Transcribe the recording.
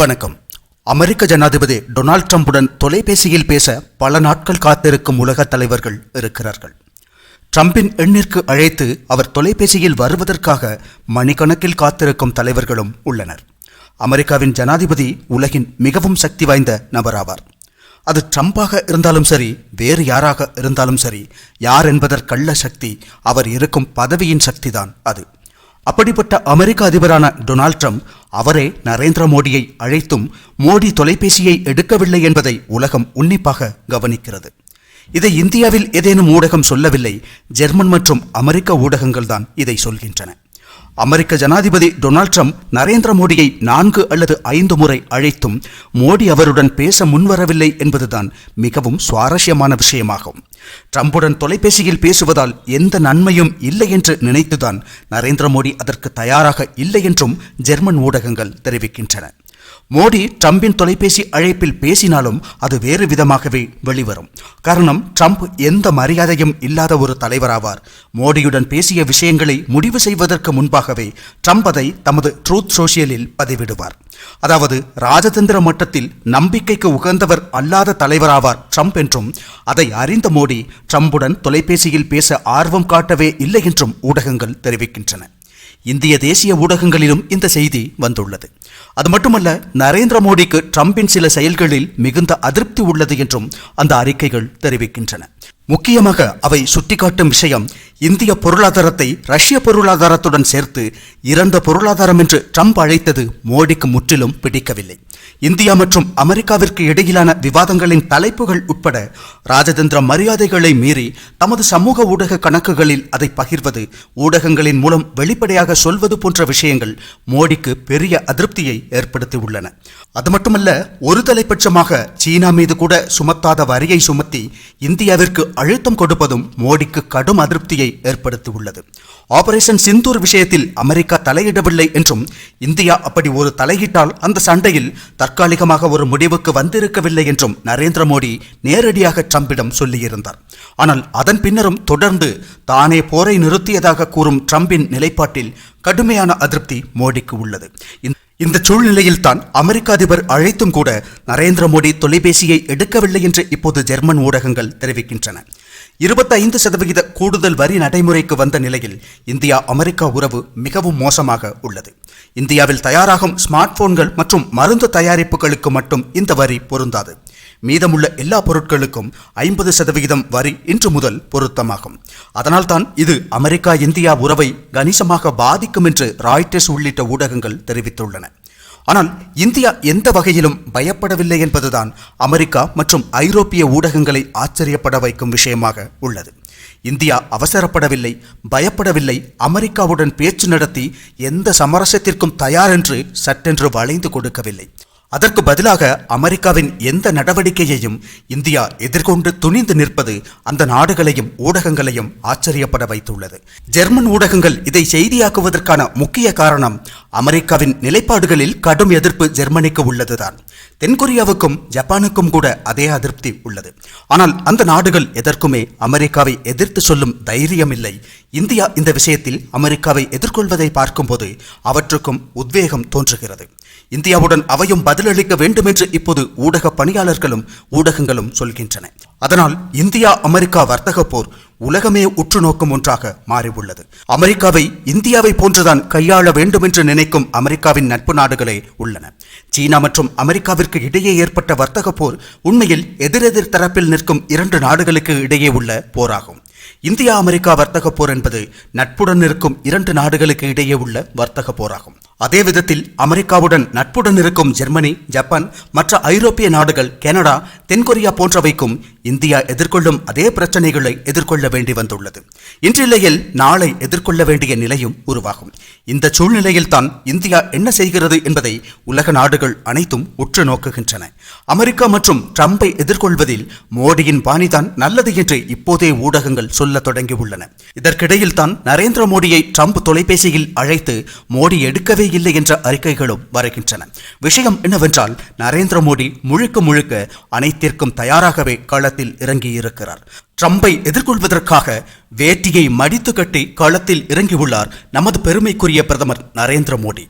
வணக்கம். அமெரிக்க ஜனாதிபதி டொனால்ட் ட்ரம்புடன் தொலைபேசியில் பேச பல நாட்கள் காத்திருக்கும் உலக தலைவர்கள் இருக்கிறார்கள். ட்ரம்பின் எண்ணிற்கு அழைத்து அவர் தொலைபேசியில் வருவதற்காக மணிக்கணக்கில் காத்திருக்கும் தலைவர்களும் உள்ளனர். அமெரிக்காவின் ஜனாதிபதி உலகின் மிகவும் சக்தி வாய்ந்த நபராவார். அது ட்ரம்பாக இருந்தாலும் சரி வேறு யாராக இருந்தாலும் சரி யார் என்பதற்கல்ல சக்தி அவர் இருக்கும் பதவியின் சக்திதான் அது. அப்படிப்பட்ட அமெரிக்க அதிபரான டொனால்ட் ட்ரம்ப் அவரே நரேந்திர மோடியை அழைத்தும் மோடி தொலைபேசியை எடுக்கவில்லை என்பதை உலகம் உன்னிப்பாக கவனிக்கிறது. இதை இந்தியாவில் ஏதேனும் ஊடகம் சொல்லவில்லை. ஜெர்மன் மற்றும் அமெரிக்க ஊடகங்கள் தான் இதை சொல்கின்றன. அமெரிக்க ஜனாதிபதி டொனால்ட் ட்ரம்ப் நரேந்திர மோடியை நான்கு அல்லது ஐந்து முறை அழைத்தும் மோடி அவருடன் பேச முன்வரவில்லை என்பதுதான் மிகவும் சுவாரஸ்யமான விஷயமாகும். ட்ரம்புடன் தொலைபேசியில் பேசுவதால் எந்த நன்மையும் இல்லை என்று நினைத்துதான் நரேந்திர மோடி அதற்கு தயாராக இல்லை என்றும் ஜெர்மன் ஊடகங்கள் தெரிவிக்கின்றன. மோடி ட்ரம்பின் தொலைபேசி அழைப்பில் பேசினாலும் அது வேறு விதமாகவே வெளிவரும். காரணம் ட்ரம்ப் எந்த மரியாதையும் இல்லாத ஒரு தலைவராவார். மோடியுடன் பேசிய விஷயங்களை முடிவு செய்வதற்கு முன்பாகவே ட்ரம்ப் அதை தமது ட்ரூத் சோசியலில் பதிவிடுவார். அதாவது ராஜதந்திர மட்டத்தில் நம்பிக்கைக்கு உகந்தவர் அல்லாத தலைவராவார் ட்ரம்ப் என்றும் அதை அறிந்த மோடி ட்ரம்புடன் தொலைபேசியில் பேச ஆர்வம் காட்டவே இல்லை என்றும் ஊடகங்கள் தெரிவிக்கின்றன. இந்திய தேசிய ஊடகங்களிலும் இந்த செய்தி வந்துள்ளது. அது மட்டுமல்ல நரேந்திர மோடிக்கு ட்ரம்பின் சில செயல்களில் மிகுந்த அதிருப்தி உள்ளது என்றும் அந்த அறிக்கைகள் தெரிவிக்கின்றன. முக்கியமாக அவை சுட்டிக்காட்டும் விஷயம் இந்திய பொருளாதாரத்தை ரஷ்ய பொருளாதாரத்துடன் சேர்த்து இறந்த பொருளாதாரம் என்று ட்ரம்ப் அழைத்தது மோடிக்கு முற்றிலும் பிடிக்கவில்லை. இந்தியா மற்றும் அமெரிக்காவிற்கு இடையிலான விவாதங்களின் தலைப்புகள் உட்பட ராஜதந்திர மரியாதைகளை மீறி தமது சமூக ஊடக கணக்குகளில் அதை பகிர்வது ஊடகங்களின் மூலம் வெளிப்படையாக சொல்வது போன்ற விஷயங்கள் மோடிக்கு பெரிய அதிருப்தியை ஏற்படுத்தியுள்ளன. அது மட்டுமல்ல ஒரு தலைப்பட்சமாக சீனா மீது கூட சுமத்தாத வரியை சுமத்தி இந்தியாவிற்கு அழுத்தம் கொடுப்பதும் மோடிக்கு கடும் அதிருப்தியை ஏற்படுத்தியுள்ளது. ஆபரேஷன் சிந்தூர் விஷயத்தில் அமெரிக்கா தலையிடவில்லை என்றும் இந்தியா அப்படி ஒரு தலையிட்டால் அந்த சண்டையில் தற்காலிகமாக ஒரு முடிவுக்கு வந்திருக்கவில்லை என்றும் நரேந்திர மோடி நேரடியாக ட்ரம்பிடம் சொல்லியிருந்தார். ஆனால் அதன் பின்னரும் தொடர்ந்து தானே போரை நிறுத்தியதாக கூறும் ட்ரம்பின் நிலைப்பாட்டில் கடுமையான அதிருப்தி மோடிக்கு உள்ளது. இந்த- இந்த சூழ்நிலையில் தான் அமெரிக்க அதிபர் அழைத்தும் கூட நரேந்திர மோடி தொலைபேசியை எடுக்கவில்லை என்று இப்போது ஜெர்மன் ஊடகங்கள் தெரிவிக்கின்றன. இருபத்தைந்து சதவிகித கூடுதல் வரி நடைமுறைக்கு வந்த நிலையில் இந்தியா அமெரிக்கா உறவு மிகவும் மோசமாக உள்ளது. இந்தியாவில் தயாராகும் ஸ்மார்ட் போன்கள் மற்றும் மருந்து தயாரிப்புகளுக்கு மட்டும் இந்த வரி பொருந்தாது. மீதமுள்ள எல்லா பொருட்களுக்கும் ஐம்பது சதவிகிதம் வரி இன்று முதல் பொருத்தமாகும். அதனால்தான் இது அமெரிக்கா இந்தியா உறவை கணிசமாக பாதிக்கும் என்று ராய்டர்ஸ் உள்ளிட்ட ஊடகங்கள் தெரிவித்துள்ளன. ஆனால் இந்தியா எந்த வகையிலும் பயப்படவில்லை என்பதுதான் அமெரிக்கா மற்றும் ஐரோப்பிய ஊடகங்களை ஆச்சரியப்பட வைக்கும் விஷயமாக உள்ளது. இந்தியா அவசரப்படவில்லை பயப்படவில்லை அமெரிக்காவுடன் பேச்சு நடத்தி எந்த சமரசத்திற்கும் தயார் என்று சட்டென்று வளைந்து கொடுக்கவில்லை. அதற்கு பதிலாக அமெரிக்காவின் எந்த நடவடிக்கையையும் இந்தியா எதிர்கொண்டு துணிந்து நிற்பது அந்த நாடுகளையும் ஊடகங்களையும் ஆச்சரியப்பட வைத்துள்ளது. ஜெர்மன் ஊடகங்கள் இதை செய்தியாக்குவதற்கான முக்கிய காரணம் அமெரிக்காவின் நிலைப்பாடுகளில் கடும் எதிர்ப்பு ஜெர்மனிக்கு உள்ளதுதான். தென்கொரியாவுக்கும் ஜப்பானுக்கும் கூட அதே அதிருப்தி உள்ளது. ஆனால் அந்த நாடுகள் எதற்குமே அமெரிக்காவை எதிர்த்து சொல்லும் தைரியம் இல்லை இந்தியா இந்த விஷயத்தில் அமெரிக்காவை எதிர்கொள்வதை பார்க்கும்போது அவற்றுக்கும் உத்வேகம் தோன்றுகிறது. இந்தியாவுடன் அவையும் பதிலளிக்க வேண்டும் என்று இப்போது ஊடக பணியாளர்களும் ஊடகங்களும் சொல்கின்றன. அதனால் இந்தியா அமெரிக்கா வர்த்தக போர் உலகமே உற்று நோக்கும் ஒன்றாக மாறியுள்ளது. அமெரிக்காவை இந்தியாவை போன்றுதான் கையாள வேண்டும் என்று நினைக்கும் அமெரிக்காவின் நட்பு நாடுகளே உள்ளன. சீனா மற்றும் அமெரிக்காவிற்கு இடையே ஏற்பட்ட வர்த்தக போர் உண்மையில் எதிரெதிர் தரப்பில் நிற்கும் இரண்டு நாடுகளுக்கு இடையே உள்ள போராகும். இந்தியா அமெரிக்கா வர்த்தக போர் என்பது நட்புடன் இருக்கும் இரண்டு நாடுகளுக்கு இடையே உள்ள வர்த்தக போராகும். அதே விதத்தில் அமெரிக்காவுடன் நட்புடன் இருக்கும் ஜெர்மனி ஜப்பான் மற்ற ஐரோப்பிய நாடுகள் கனடா தென்கொரியா போன்றவைக்கும் இந்தியா எதிர்கொள்ளும் அதே பிரச்சனைகளை எதிர்கொள்ள வேண்டி வந்துள்ளது. இன்றில்லையில் நாளை எதிர்கொள்ள வேண்டிய நிலையும் உருவாகும். இந்த சூழ்நிலையில் தான் இந்தியா என்ன செய்கிறது என்பதை உலக நாடுகள் அனைத்தும் உற்று நோக்குகின்றன. அமெரிக்கா மற்றும் ட்ரம்பை எதிர்கொள்வதில் மோடியின் பாணிதான் நல்லது என்று இப்போதே ஊடகங்கள் சொல்ல தொடங்கியுள்ளன. இதற்கிடையில் தான் நரேந்திர மோடியை ட்ரம்ப் தொலைபேசியில் அழைத்து மோடி எடுக்கவே இல்லை என்ற அறிக்கைகளும் வருகின்றன. விஷயம் என்னவென்றால் நரேந்திர மோடி முழுக்க முழுக்க அனைத்திற்கும் தயாராகவே களத்தில் இறங்கியிருக்கிறார். ட்ரம்பை எதிர்கொள்வதற்காக வேட்டியை மடித்து கட்டி களத்தில் இறங்கியுள்ளார் நமது பெருமைக்குரிய பிரதமர் நரேந்திர மோடி.